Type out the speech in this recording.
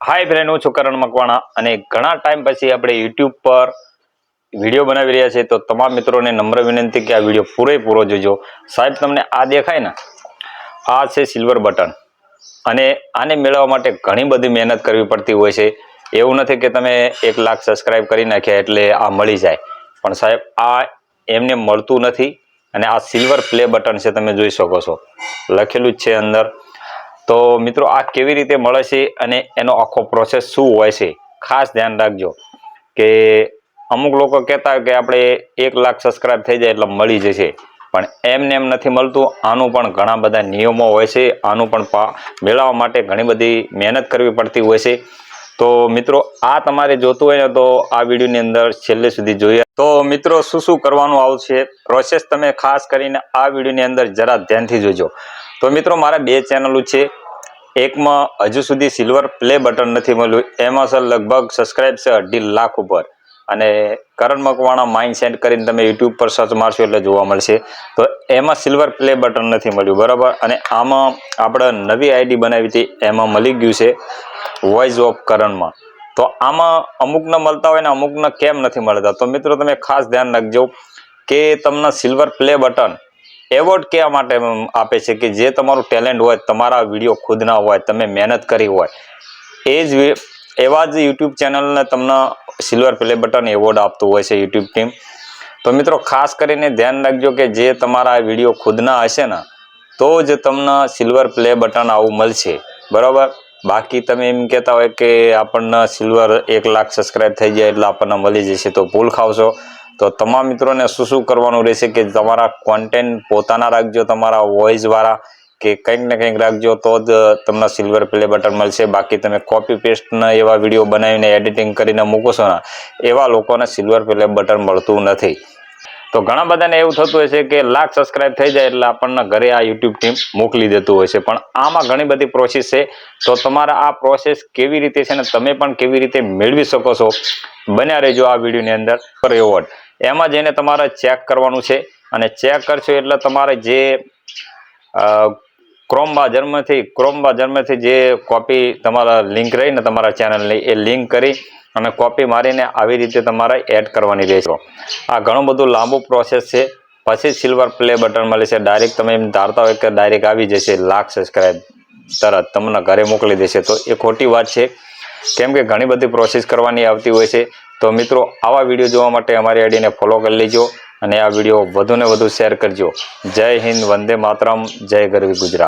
હાય friend હું છું મકવાણા અને ઘણા ટાઈમ પછી આપણે યુટ્યુબ પર વીડિયો બનાવી રહ્યા છીએ. તો તમામ મિત્રોને નમ્ર વિનંતી કે આ વીડિયો પૂરેપૂરો જોજો. સાહેબ, તમને આ દેખાય ને? આ છે સિલ્વર બટન અને આને મેળવવા માટે ઘણી બધી મહેનત કરવી પડતી હોય છે. એવું નથી કે તમે એક લાખ સબસ્ક્રાઈબ કરી નાખ્યા એટલે આ મળી જાય. પણ સાહેબ, આ એમને મળતું નથી અને આ સિલ્વર પ્લે બટન છે, તમે જોઈ શકો છો. લખેલું જ છે અંદર. તો મિત્રો આ કેવી રીતે મળે છે અને એનો આખો પ્રોસેસ શું હોય છે? ખાસ ધ્યાન રાખજો કે અમુક લોકો કહેતા હોય કે આપણે એક લાખ સબસ્ક્રાઇબ થઈ જાય એટલે મળી જશે. પણ એમને એમ નથી મળતું. આનું પણ ઘણા બધા નિયમો હોય છે. આનું પણ મેળવવા માટે ઘણી બધી મહેનત કરવી પડતી હોય છે. તો મિત્રો, આ તમારે જોતું હોય ને તો આ વિડીયોની અંદર છેલ્લે સુધી જોઈએ તો મિત્રો, શું શું કરવાનું આવશે પ્રોસેસ તમે ખાસ કરીને આ વિડીયોની અંદર જરા ધ્યાનથી જોજો. તો મિત્રો, મારા બે ચેનલો છે. એકમાં હજુ સુધી સિલ્વર પ્લે બટન નથી મળ્યું. એમાં સર લગભગ સબસ્ક્રાઇબ છે અઢી લાખ ઉપર. અને કરણ મકવાણા માઇન્ડ સેટ કરીને તમે યુટ્યુબ પર સર્ચ મારશો એટલે જોવા મળશે. તો એમાં સિલ્વર પ્લે બટન નથી મળ્યું, બરાબર? અને આમાં આપણે નવી આઈડી બનાવી હતી, એમાં મળી ગયું છે વોઇસ ઓફ કરણમાં તો આમાં અમુકને મળતા હોય ને અમુકને કેમ નથી મળતા? તો મિત્રો, તમે ખાસ ધ્યાન રાખજો કે તમને સિલ્વર પ્લે બટન એવોર્ડ કયા માટે આપે છે કે જે તમારું ટેલેન્ટ હોય, તમારા વીડિયો ખુદના હોય, તમે મહેનત કરી હોય, એ જ એવા જ યુટ્યુબ ચેનલને તમને સિલ્વર પ્લે બટન એવોર્ડ આપતું હોય છે યુટ્યુબ ટીમ તો મિત્રો, ખાસ કરીને ધ્યાન રાખજો કે જે તમારા વીડિયો ખુદના હશે ને, તો જ તમને સિલ્વર પ્લે બટન આવું મળશે. બરાબર? બાકી તમે એમ કહેતા હોય કે આપણને સિલ્વર એક લાખ સબસ્ક્રાઈબ થઈ જાય એટલે આપણને મળી જશે, તો ભૂલ ખાવશો. તો તમામ મિત્રોને શું શું કરવાનું રહેશે કે તમારા કોન્ટેન્ટ પોતાના રાખજો, તમારા વોઇસ વાળા કે કંઈક ને કંઈક રાખજો તો જ તમને સિલ્વર પ્લે બટન મળશે. બાકી તમે કોપી પેસ્ટના એવા વીડિયો બનાવીને એડિટિંગ કરીને મૂકો ને, એવા લોકોને સિલ્વર પ્લે બટન મળતું નથી. તો ઘણા બધાને એવું થતું હોય છે કે લાખ સબસ્ક્રાઇબ થઈ જાય એટલે આપણને ઘરે આ યુટ્યુબ ટીમ મોકલી દેતું હોય છે. પણ આમાં ઘણી બધી પ્રોસેસ છે. તો તમારા આ પ્રોસેસ કેવી રીતે છે ને, તમે પણ કેવી રીતે મેળવી શકો છો? બન્યા રહેજો આ વિડીયોની અંદર. ફોર એવોર્ડ એમાં જઈને તમારે ચેક કરવાનું છે. અને ચેક કરશો એટલે તમારે જે ક્રોમ બાજરમાંથી ક્રોમ બાજરમાંથી જે કોપી તમારા લિંક રહીને તમારા ચેનલની એ લિંક કરી અને કોપી મારીને આવી રીતે તમારે એડ કરવાની રહેશે. આ ઘણું બધું લાંબુ પ્રોસેસ છે. પછી સિલ્વર પ્લે બટન મળે છે. ડાયરેક્ટ તમે એમ ધારતા હોય કે ડાયરેક્ટ આવી જશે. લાખ સબસ્ક્રાઈબ તરત તમને ઘરે મોકલી દેશે. તો એ ખોટી વાત છે. કેમ કે ઘણી બધી પ્રોસેસ કરવાની આવતી હોય છે. તો મિત્રો, આવા વીડિયો જોવા માટે અમારી આઈડીને ફોલો કરી લેજો અને આ વીડિયો વધુને વધુ શેર કરજો. જય હિન્દ, વંદે માતરમ, જય ગરવી ગુજરાત.